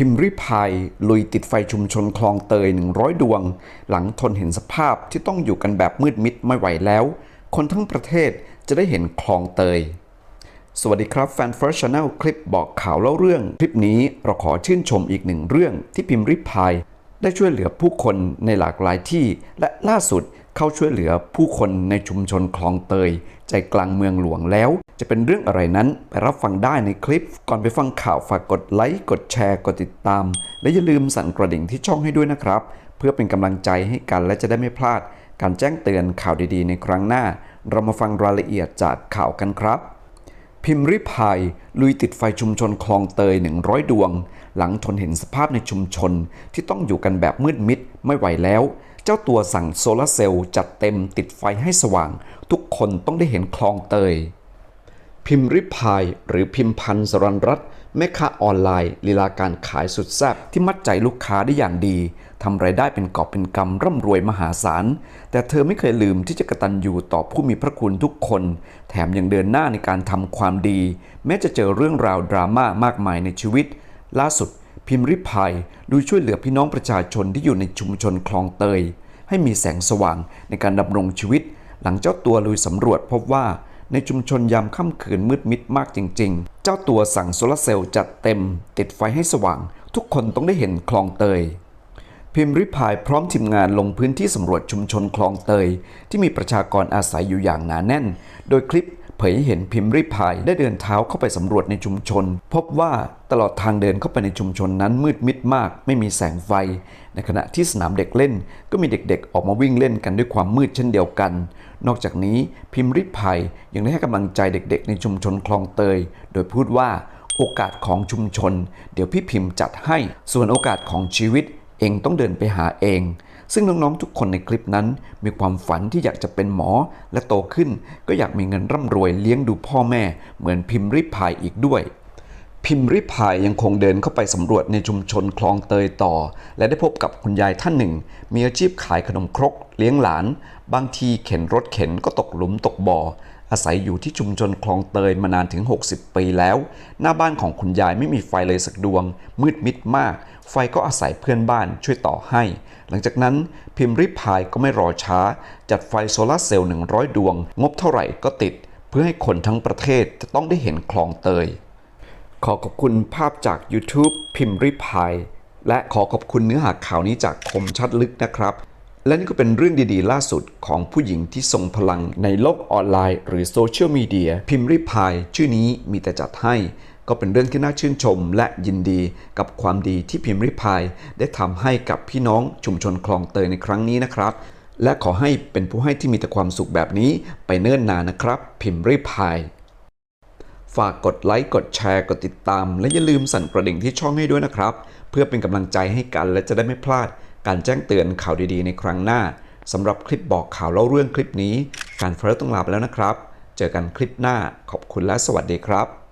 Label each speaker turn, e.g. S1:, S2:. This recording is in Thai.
S1: พิมพ์ริพายลุยติดไฟชุมชนคลองเตย 100 ดวง หลังทนเห็นสภาพที่ต้องอยู่กันแบบมืดมิดไม่ไหวแล้ว คนทั้งประเทศจะได้เห็นคลองเตย สวัสดีครับแฟน First Channel คลิปบอกข่าวเล่าเรื่อง คลิปนี้เราขอชื่นชมอีกหนึ่งเรื่องที่พิมพ์ริพายได้ช่วยเหลือผู้คนในหลากหลายที่ และล่าสุดเข้าช่วยเหลือผู้คนในชุมชนคลองเตย ใจกลางเมืองหลวงแล้ว จะเป็นเรื่องอะไรนั้นไปรับฟังได้ในคลิป ก่อนไปฟังข่าวฝากกดไลค์กดแชร์กดติดตาม และอย่าลืมสั่นกระดิ่งที่ช่องให้ด้วยนะครับ เพื่อเป็นกำลังใจให้กันและจะได้ไม่พลาด การแจ้งเตือนข่าวดีๆ ในครั้งหน้า เรามาฟังรายละเอียดจากข่าวกันครับ พิมพ์ริพายลุยติดไฟชุมชนคลองเตย 100 ดวง หลังทนเห็นสภาพในชุมชนที่ต้องอยู่กันแบบมืดมิดไม่ไหวแล้วเจ้าตัวสั่งโซลาร์เซลล์จัดเต็มติดไฟให้สว่าง ทุกคนต้องได้เห็นคลองเตย พิมพ์ริพายหรือพิมพันธ์สรันรัตแม่ค้าออนไลน์ลีลาการขายสุดแซ่บที่มัดใจลูกค้าได้อย่างดีทำไรายได้เป็นกอบเป็นกำร่ำรวยมหาศาล แต่เธอไม่เคยลืมที่จะกระตันอยู่ต่อผู้มีพระคุณทุกคน แถมยังเดินหน้าในการทำความดี แม้จะเจอเรื่องราวดราม่ามากมายในชีวิต ล่าสุด พิมพ์ริพายดูช่วยเหลือพี่น้องประชาชนที่อยู่ในชุมชนคลองเตย ให้มีแสงสว่างในการดำรงชีวิต หลังเจ้าตัวลุยสำรวจพบว่า ในชุมชนยามค่ำคืนมืดมิดมากจริง ๆ เจ้าตัวสั่งโซลาร์เซลล์จัดเต็ม ติดไฟให้สว่าง ทุกคนต้องได้เห็นคลองเตย พิมพ์ริพายพร้อมทีมงานลงพื้นที่สำรวจชุมชนคลองเตย ที่มีประชากรอาศัยอยู่อย่างหนาแน่น โดยคลิป เผยให้เห็นพิมพ์ริพายได้เดินเท้าเข้าไปสำรวจในชุมชน พบว่าตลอดทางเดินเข้าไปในชุมชนนั้นมืดมิดมาก ไม่มีแสงไฟ ในขณะที่สนามเด็กเล่น ก็มีเด็กๆ ออกมาวิ่งเล่นกันด้วยความมืดเช่นเดียวกัน นอกจากนี้พิมพ์ริพายยังได้ให้กำลังใจเด็กๆ ในชุมชนคลองเตย โดยพูดว่าโอกาสของชุมชน เดี๋ยวพี่พิมพ์จัดให้ส่วนโอกาสของชีวิตเองต้องเดินไปหาเอง ซึ่งน้องๆทุกคนในคลิปนั้น มีความฝันที่อยากจะเป็นหมอ และโตขึ้นก็อยากมีเงินร่ำรวยเลี้ยงดูพ่อแม่ เหมือนพิมพ์ริพายอีกด้วย พิมพ์ริพายยังคงเดินเข้าไปสำรวจในชุมชนคลองเตยต่อ และได้พบกับคุณยายท่านหนึ่ง มีอาชีพขายขนมครก เลี้ยงหลาน บางทีเข็นรถเข็นก็ตกหลุมตกบ่อ อาศัยอยู่ที่ชุมชนคลองเตยมานานถึง 60 ปีแล้ว หน้าบ้านของคุณยายไม่มีไฟเลยสักดวง มืดมิดมาก ไฟก็อาศัยเพื่อนบ้านช่วยต่อให้ หลังจากนั้นพิมพ์ริพายก็ไม่รอช้า จัดไฟโซลาร์เซลล์100 ดวง งบเท่าไหร่ก็ติด เพื่อให้คนทั้งประเทศจะต้องได้เห็นคลองเตย ขอขอบคุณภาพจาก YouTube พิมพ์ริพายและขอขอบคุณเนื้อหาข่าวนี้จากคมชัดลึกนะครับ และนี่ก็เป็นเรื่องดีๆ ล่าสุดของผู้หญิงที่ทรงพลังในโลกออนไลน์ หรือโซเชียลมีเดียพิมพ์ริพายชื่อนี้มีแต่จัดให้ ก็เป็นเรื่องที่น่าชื่นชม และยินดีกับความดีที่พิมพ์ริพายได้ทำให้กับพี่น้องชุมชนคลองเตยในครั้งนี้นะครับ และขอให้เป็นผู้ให้ที่มีแต่ความสุขแบบนี้ไปเนิ่นนานนะครับ พิมพ์ริพาย ฝากกดไลค์กดแชร์กดติดตาม และอย่าลืมสั่นกระดิ่งที่ช่องให้ด้วยนะครับ เพื่อเป็นกำลังใจให้กันและจะได้ไม่พลาด การแจ้งเตือนข่าวดีๆ ในครั้งหน้าสำหรับคลิปบอกข่าวเล่าเรื่องคลิปนี้ การเฟิร์สต้องลาไปแล้วนะครับ เจอกันคลิปหน้าขอบคุณและสวัสดีครับ